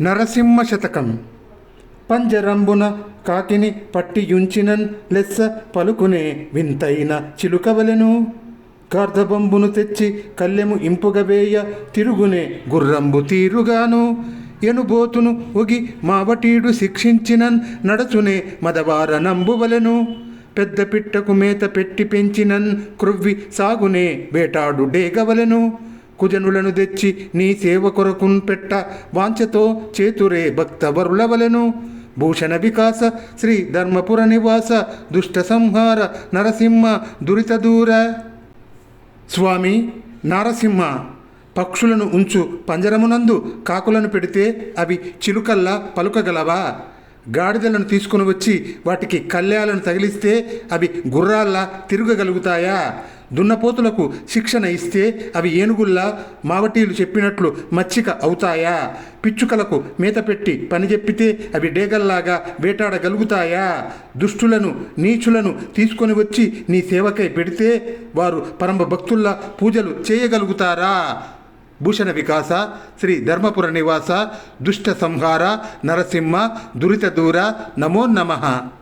నరసింహ శతకం. పంజరంబున కాకిని పట్టియుంచినన్ లెస్స పలుకునే వింతైన చిలుకవలెను. గార్ధబంబును తెచ్చి కల్లెము ఇంపుగవేయ తిరుగునే గుర్రంబు తీరుగాను. ఎనుబోతును ఒగి మావటీడు శిక్షించినన్ నడచునే మదవార నంబువలెను. పెద్ద పిట్టకు మేత పెట్టి పెంచినన్ క్రొవ్వి సాగునే వేటాడు డేగవలెను. కుజనులను తెచ్చి నీ సేవ కొరకున్ పెట్ట వాంఛతో చేతురే భక్త వరులవలెను భూషణ వికాస శ్రీ ధర్మపుర నివాస దుష్ట సంహార నరసింహ దురిత దూర. స్వామి నారసింహ పక్షులను ఉంచు పంజరమునందు కాకులను పెడితే అవి చిలుకల్లా పలుకగలవా? గాడిదలను తీసుకుని వచ్చి వాటికి కళ్యాలను తగిలిస్తే అవి గుర్రాల్లా తిరగగలుగుతాయా? దున్నపోతులకు శిక్షణ ఇస్తే అవి ఏనుగుల్లా మావటీలు చెప్పినట్లు మచ్చిక అవుతాయా? పిచ్చుకలకు మేత పెట్టి పని చెప్పితే అవి డేగల్లాగా వేటాడగలుగుతాయా? దుష్టులను నీచులను తీసుకొని వచ్చి నీ సేవకై పెడితే వారు పరమ భక్తుల్లా పూజలు చేయగలుగుతారా? భూషణ వికాస శ్రీ ధర్మపుర నివాస దుష్ట సంహార నరసింహ దురిత దూర నమో నమః.